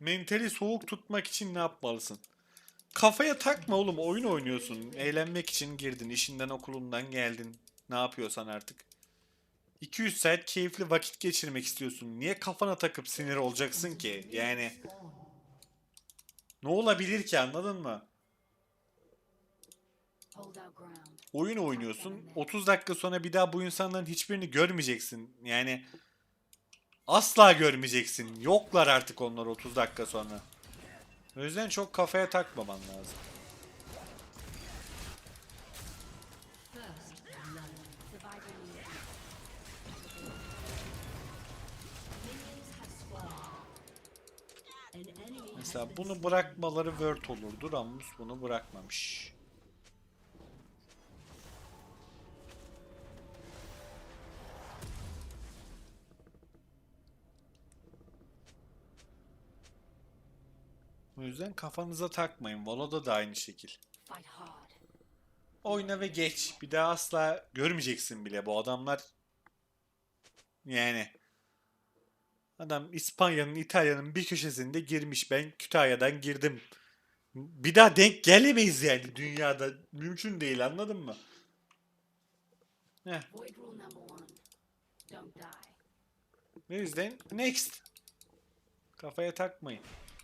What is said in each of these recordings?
Mentali soğuk tutmak için ne yapmalısın? Kafaya takma oğlum oyun oynuyorsun. Eğlenmek için girdin. işinden okulundan geldin. Ne yapıyorsan artık. 200 saat keyifli vakit geçirmek istiyorsun. Niye kafana takıp sinir olacaksın ki? Yani ne olabilir ki anladın mı? Oyun oynuyorsun. 30 dakika sonra bir daha bu insanların hiçbirini görmeyeceksin. Yani asla görmeyeceksin. Yoklar artık onlar 30 dakika sonra. O yüzden çok kafaya takmaman lazım. Mesela bunu bırakmaları word olurdu. Ramus bunu bırakmamış. O yüzden kafanıza takmayın. Valo'da da aynı şekil. Oyna ve geç. Bir daha asla görmeyeceksin bile bu adamlar. Yani. Adam İspanya'nın, İtalya'nın bir köşesinde girmiş. Ben Kütahya'dan girdim. Bir daha denk gelemeyiz yani dünyada. Mümkün değil anladın mı? Heh. O yüzden next. Kafaya takmayın.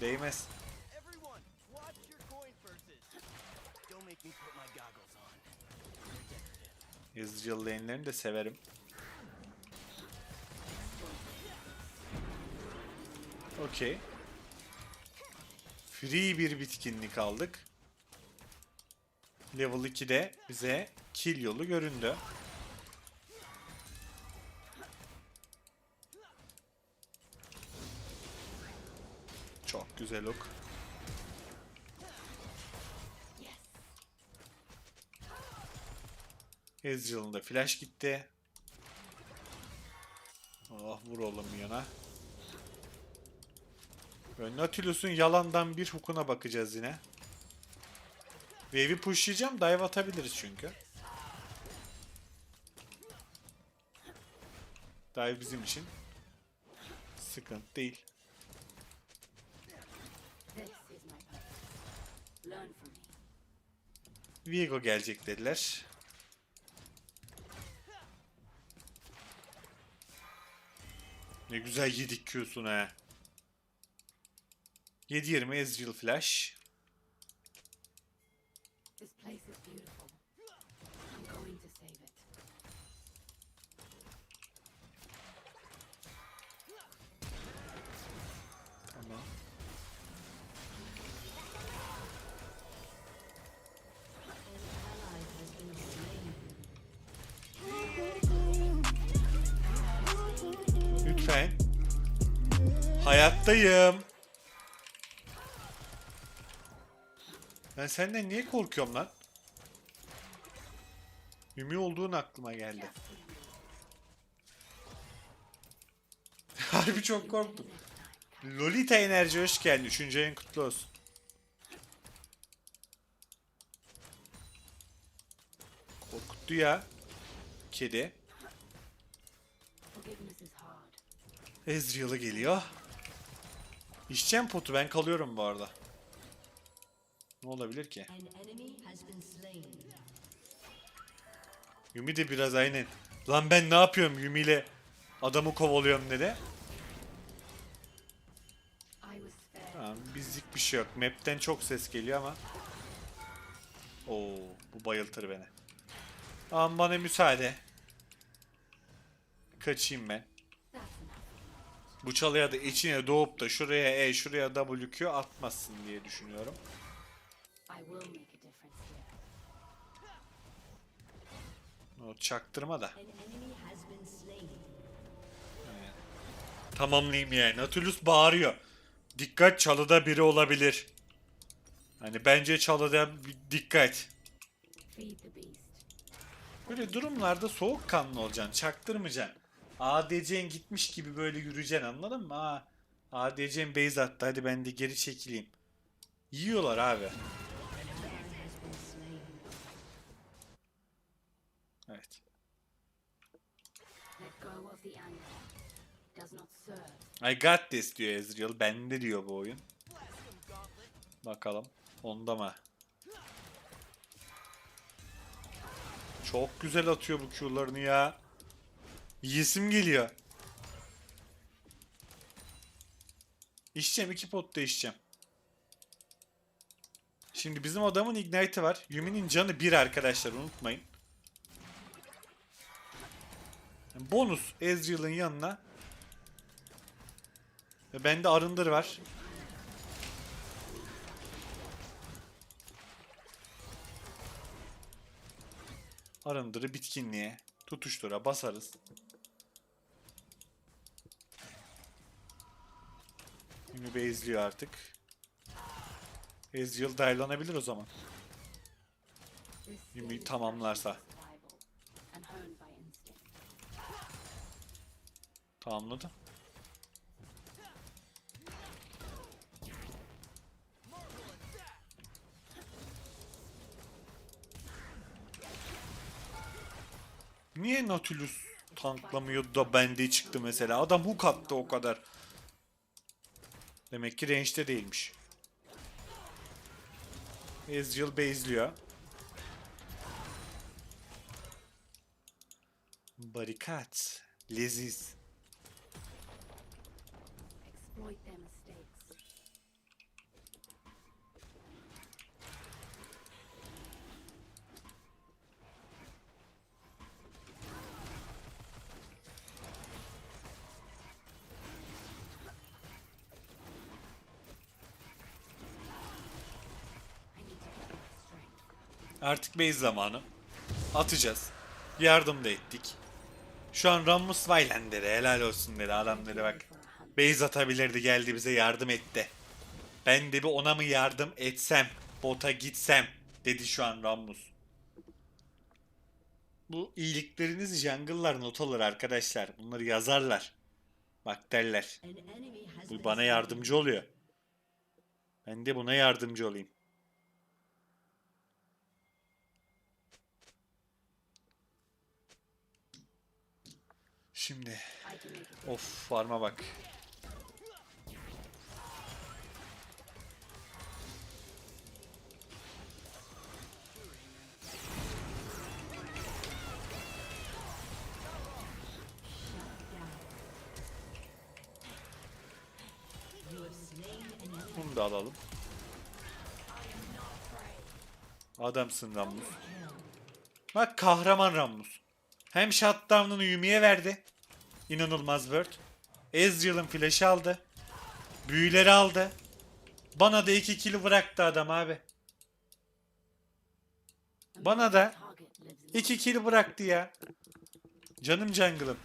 Değmez. Yazıcılı lane'lerini de severim. Okey. Free bir bitkinlik aldık. Level 2'de bize kill yolu göründü. Çok güzel ok. Ezreal'ın da flash gitti. Oh vur oğlum yana. Ve Nautilus'un yalandan bir hukuna bakacağız yine. Wave'i pushlayacağım. Dive atabiliriz çünkü. Dive bizim için. Sıkıntı değil. Viego gelecek dediler. Ne güzel yedik Q'sunu ha. 7-20 Ezreal Flash. Hayattayım. Ben senden niye korkuyorum lan? Yumi olduğun aklıma geldi. Harbi çok korktum. Lolita Enerji hoş geldin. Üçüncü ayın kutlu olsun. Korkuttu ya. Kedi. Ezreal'ı geliyor. İşçem potu ben kalıyorum bu arada. Ne olabilir ki? Yumi de biraz aynen. Lan ben ne yapıyorum Yumi ile adamı kovalıyorum dedi. Tamam bizlik bir şey yok. Map'ten çok ses geliyor ama. Oo bu bayıltır beni. Tamam bana müsaade. Kaçayım ben. Bu çalıya da içine doğup da şuraya E şuraya WQ atmazsın diye düşünüyorum. O çaktırma da. Tamamlayayım yani. Nautilus bağırıyor. Dikkat çalıda biri olabilir. Hani bence çalıda dikkat. Böyle durumlarda soğukkanlı olacaksın. Çaktırmayacaksın. ADC'in gitmiş gibi böyle yürüyeceksin anladın mı? Aa, ADC'in base attı hadi ben de geri çekileyim. Yiyorlar abi. Evet. I got this diyor Ezreal. Bende diyor bu oyun. Bakalım. Onda mı? Çok güzel atıyor bu Q'larını ya. Yiyesim geliyor. İçeceğim. iki pot da içeceğim. Şimdi bizim adamın Ignite'ı var. Yumi'nin canı 1 arkadaşlar unutmayın. Bonus Ezreal'ın yanına. Ve bende arındır var. Arındırı bitkinliğe. Tutuştura basarız. Yumi bezliyor artık. Ezreal daylanabilir o zaman. İs tamamlarsa. Tamamladı. Niye Nautilus tanklamıyordu da bende çıktı mesela? Adam hook attı o kadar. Demek ki range'de değilmiş. Ezreal base'liyor. Barikat. Leziz. Exploit their. Artık base zamanı. Atacağız. Yardım da ettik. Şu an Rammus Vaylender'e helal olsun dedi adamları bak. Base atabilirdi geldi bize yardım etti. Ben de bir ona mı yardım etsem, bota gitsem dedi şu an Rammus. Bu iyiliklerinizi jungle'lar not alır arkadaşlar. Bunları yazarlar. Bak derler. Bu bana yardımcı oluyor. Ben de buna yardımcı olayım. Şimdi of farma bak. Bunu da alalım. Adamsın Rammus. Bak kahraman Rammus. Hem shutdown'unu Yumi'ye verdi. İnanılmaz word. Ezreal'ın flash'ı aldı. Büyüleri aldı. Bana da 2 kill bıraktı adam abi. Bana da 2 kill bıraktı ya. Canım jungle'ım.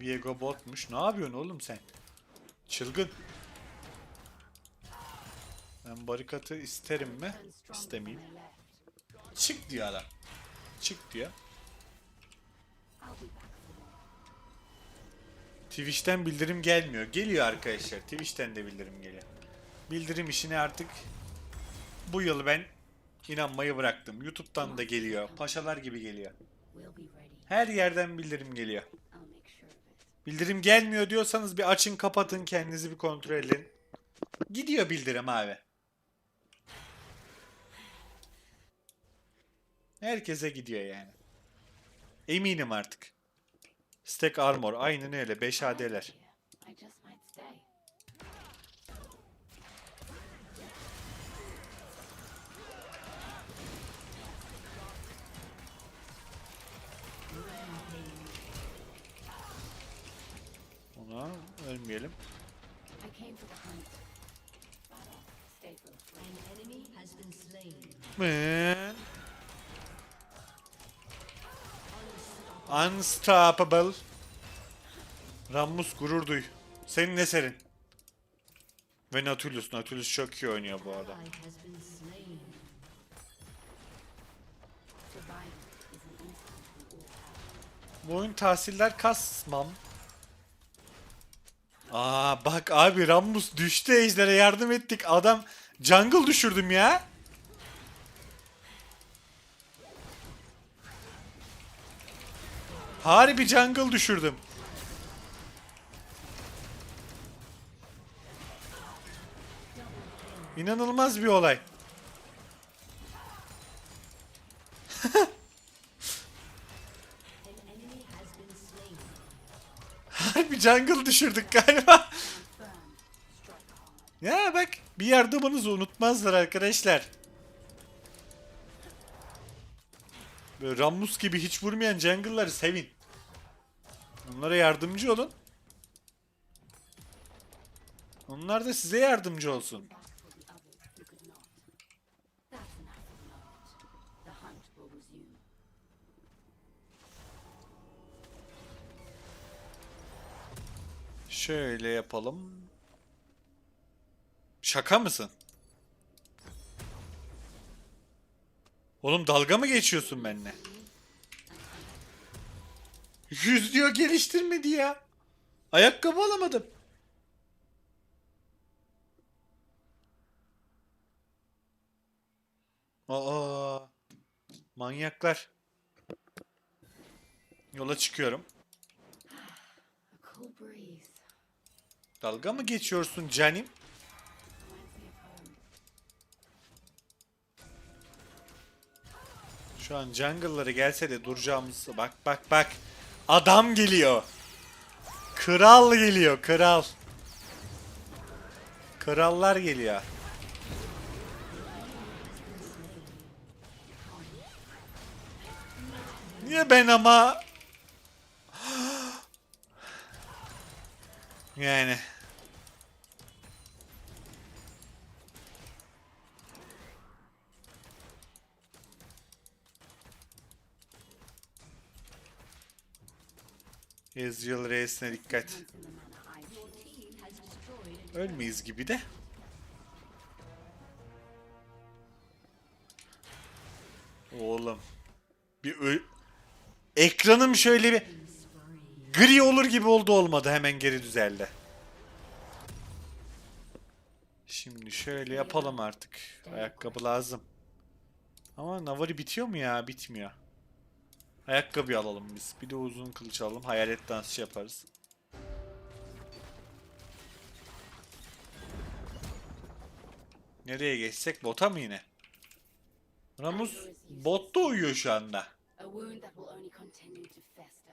Viego botmuş. Ne yapıyorsun oğlum sen? Çılgın. Ben barikatı isterim mi? İstemeyeyim. Çık diyor adam. Çık diyor. Twitch'ten bildirim gelmiyor. Geliyor arkadaşlar. Twitch'ten de bildirim geliyor. Bildirim işini artık bu yıl ben inanmayı bıraktım. YouTube'dan da geliyor. Paşalar gibi geliyor. Her yerden bildirim geliyor. Bildirim gelmiyor diyorsanız bir açın kapatın kendinizi bir kontrol edin. Gidiyor bildirim abi. Herkese gidiyor yani. Eminim artık. Stack armor aynen öyle 5 AD'ler. Ona ölmeyelim. I Unstoppable. Rammus gurur duy. Senin eserin. Ve Nautilus. Nautilus çok iyi oynuyor bu arada. Bu oyun tahsiller kasmam. Aa bak abi Rammus düştü ejder'e yardım ettik. Adam jungle düşürdüm ya. Harbi jungle düşürdüm. İnanılmaz bir olay. Harbi jungle düşürdük galiba. ya bak bir yardımınızı unutmazlar arkadaşlar. Böyle Rammus gibi hiç vurmayan jungle'ları sevin. Onlara yardımcı olun. Onlar da size yardımcı olsun. Şöyle yapalım. Şaka mısın? Oğlum dalga mı geçiyorsun benimle? Yüz diyor geliştirmedi ya. Ayakkabı alamadım. Aa, manyaklar. Yola çıkıyorum. Dalga mı geçiyorsun canim? Şu an jungle'ları gelse de duracağımız... Bak bak bak. Adam geliyor. Kral geliyor kral. Krallar geliyor. Niye ben ama? Yani. Ezreal Reis'ine dikkat. Ölmeyiz gibi de. Oğlum. Bir ö- Ekranım şöyle bir gri olur gibi oldu olmadı. Hemen geri düzeldi. Şimdi şöyle yapalım artık. Ayakkabı lazım. Ama Navari bitiyor mu ya? Bitmiyor. Ayakkabı alalım biz. Bir de uzun kılıç alalım. Hayalet dansı yaparız. Nereye geçsek bota mı yine? Ramus botta uyuyor şu anda.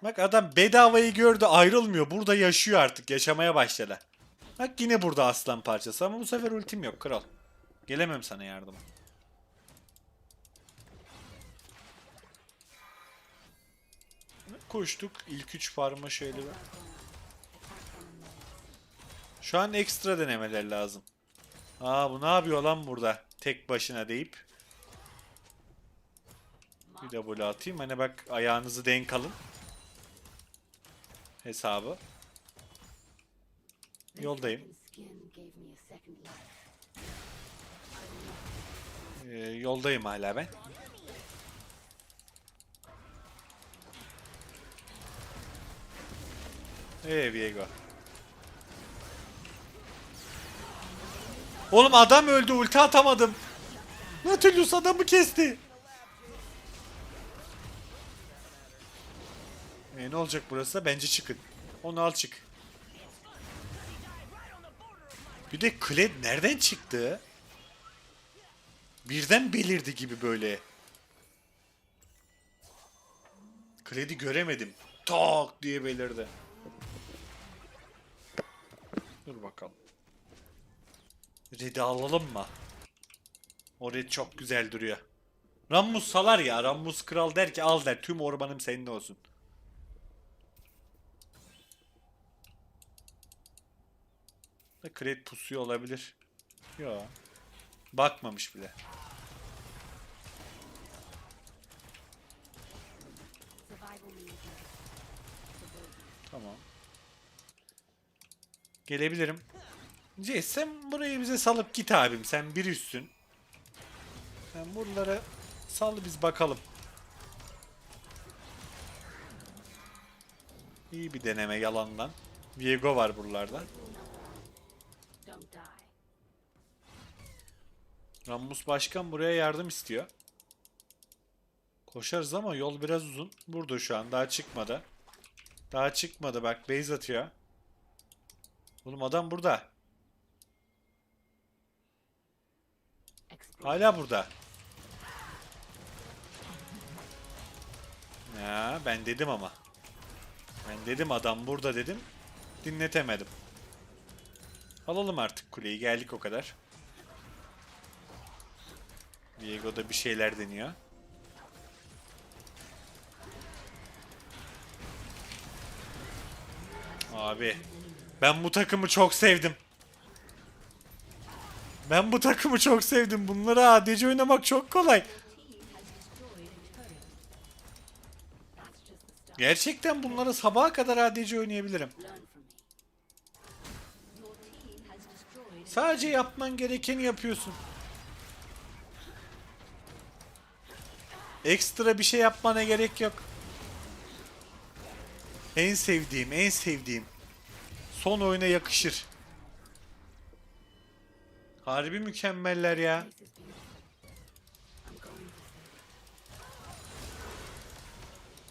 Bak adam bedavayı gördü ayrılmıyor. Burada yaşıyor artık. Yaşamaya başladı. Bak yine burada aslan parçası ama bu sefer ultim yok kral. Gelemem sana yardıma. Koştuk. İlk 3 farma şöyle bir. Şu an ekstra denemeler lazım. Aa bu ne yapıyor lan burada? Tek başına deyip. Bir de böyle atayım. Hani bak ayağınızı denk alın. Hesabı. Yoldayım. Ee, yoldayım hala ben. Ee Viego. Oğlum adam öldü ulti atamadım. Nautilus adamı kesti. E, ne olacak burası? Bence çıkın. Onu al çık. Bir de Kled nereden çıktı? Birden belirdi gibi böyle. Kledi göremedim. Tak diye belirdi. Dur bakalım. Red'i alalım mı? O red çok güzel duruyor. Rammus salar ya. Rammus kral der ki al der. Tüm ormanım senin olsun. Da Kled pusuyor olabilir. Yo. Bakmamış bile. Tamam. Gelebilirim. Jess sen burayı bize salıp git abim. Sen bir üstün. Sen buraları sal biz bakalım. İyi bir deneme yalandan. Viego var buralarda. Rammus Başkan buraya yardım istiyor. Koşarız ama yol biraz uzun. Burada şu an daha çıkmadı. Daha çıkmadı bak base atıyor. Oğlum adam burada. Hala burada. Ya ben dedim ama. Ben dedim adam burada dedim. Dinletemedim. Alalım artık kuleyi. Geldik o kadar. Diego da bir şeyler deniyor. Abi ben bu takımı çok sevdim. Ben bu takımı çok sevdim. Bunları ADC oynamak çok kolay. Gerçekten bunları sabaha kadar ADC oynayabilirim. Sadece yapman gerekeni yapıyorsun. Ekstra bir şey yapmana gerek yok. En sevdiğim, en sevdiğim. Son oyuna yakışır. Harbi mükemmeller ya.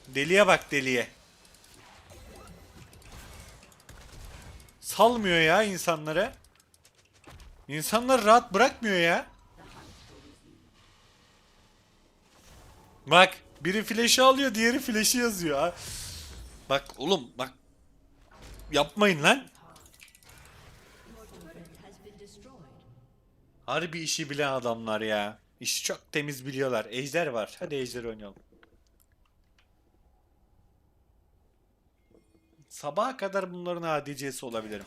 Deliye bak deliye. Salmıyor ya insanları. İnsanları rahat bırakmıyor ya. Bak biri flash'ı alıyor diğeri flash'ı yazıyor. Bak oğlum bak. Yapmayın lan. Harbi işi bilen adamlar ya. İşi çok temiz biliyorlar. Ejder var. Hadi ejder oynayalım. Sabaha kadar bunların ADC'si olabilirim.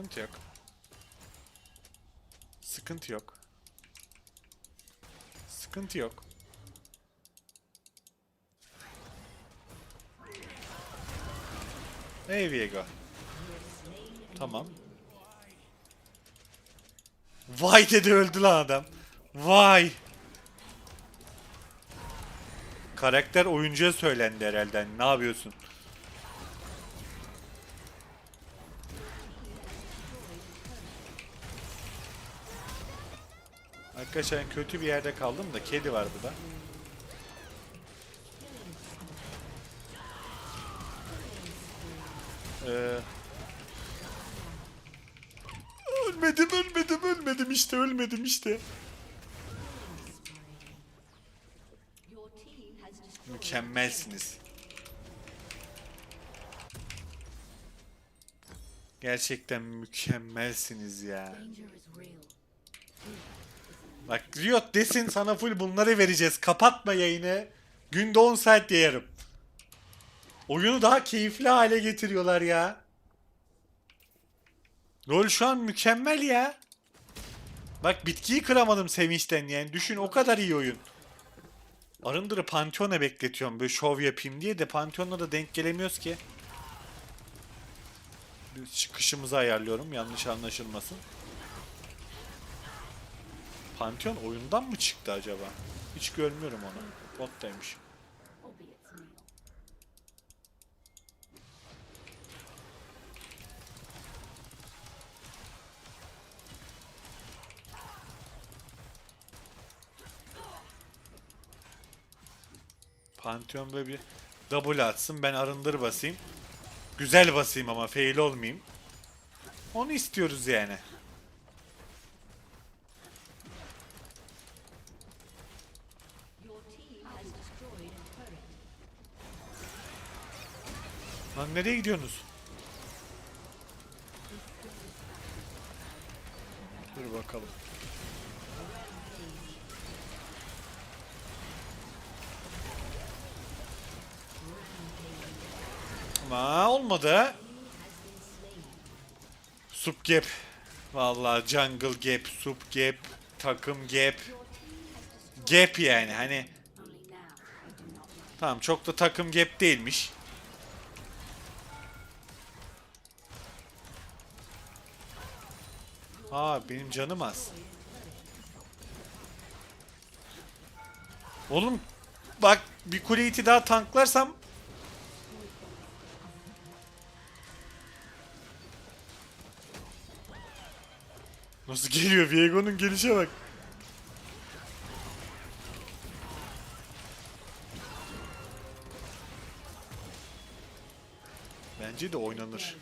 Sıkıntı yok. Sıkıntı yok. Sıkıntı yok. Hey Viego. Tamam. Vay dedi öldü lan adam. Vay. Karakter oyuncuya söylendi herhalde. Ne yapıyorsun? Arkadaşlar kötü bir yerde kaldım da kedi var burada. Ee, ölmedim ölmedim ölmedim işte ölmedim işte. Mükemmelsiniz. Gerçekten mükemmelsiniz ya. Bak Riot desin sana full bunları vereceğiz. Kapatma yayını. Günde 10 saat yerim. Oyunu daha keyifli hale getiriyorlar ya. LoL şu an mükemmel ya. Bak bitkiyi kıramadım sevinçten yani. Düşün o kadar iyi oyun. Arındır'ı Pantheon'a bekletiyorum böyle şov yapayım diye de Pantheon'la da denk gelemiyoruz ki. Bir çıkışımızı ayarlıyorum yanlış anlaşılmasın. Pantheon oyundan mı çıktı acaba? Hiç görmüyorum onu. Bottaymış. Pantheon böyle bir double atsın ben arındır basayım. Güzel basayım ama fail olmayayım. Onu istiyoruz yani. Lan nereye gidiyorsunuz? Dur bakalım. Ama olmadı. Sup gap. Vallahi jungle gap, sup gap, takım gap. Gap yani hani Tamam çok da takım gap değilmiş. Ha benim canım az. Oğlum bak bir kule iti daha tanklarsam Nasıl geliyor? Viego'nun gelişe bak. Bence de oynanır.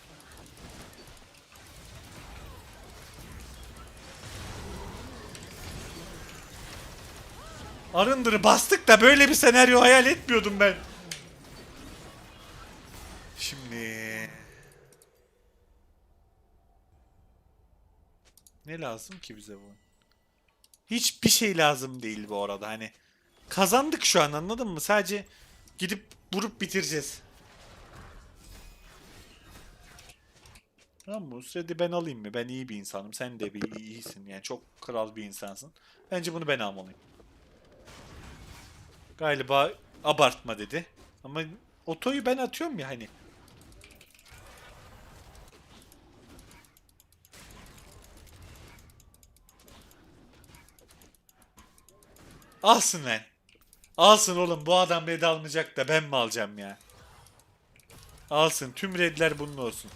Arındır'ı bastık da böyle bir senaryo hayal etmiyordum ben. Şimdi... Ne lazım ki bize bu? Hiçbir şey lazım değil bu arada hani. Kazandık şu an anladın mı? Sadece gidip vurup bitireceğiz. Tamam mı? Sürede ben alayım mı? Ben iyi bir insanım. Sen de bir iyisin. Yani çok kral bir insansın. Bence bunu ben almalıyım. Galiba abartma dedi. Ama otoyu ben atıyorum ya hani. Alsın lan. Alsın oğlum bu adam red almayacak da ben mi alacağım ya? Alsın tüm redler bunun olsun.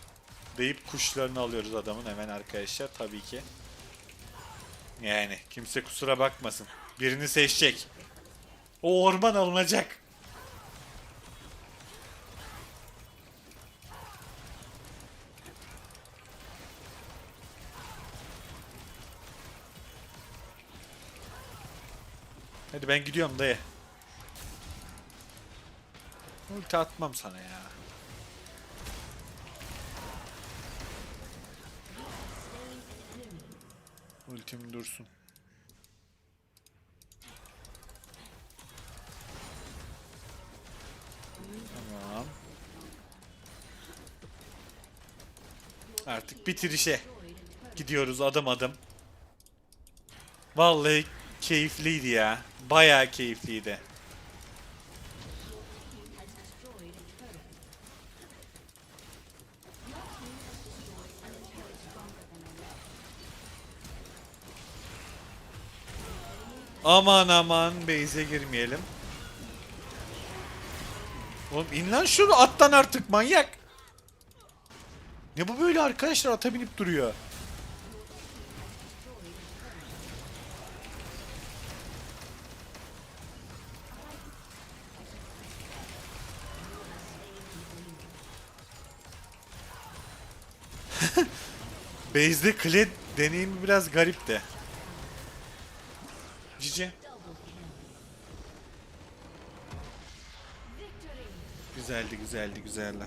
Deyip kuşlarını alıyoruz adamın hemen arkadaşlar tabii ki. Yani kimse kusura bakmasın. Birini seçecek. O orman alınacak. Hadi ben gidiyorum dayı. Ulti atmam sana ya. Ultim dursun. Artık bitirişe gidiyoruz adım adım. Vallahi keyifliydi ya. Bayağı keyifliydi. Aman aman base'e girmeyelim. Oğlum in lan şunu attan artık manyak. Ne bu böyle arkadaşlar ata binip duruyor. Base'de Kled deneyimi biraz garip de. Cici. Güzeldi güzeldi güzeldi.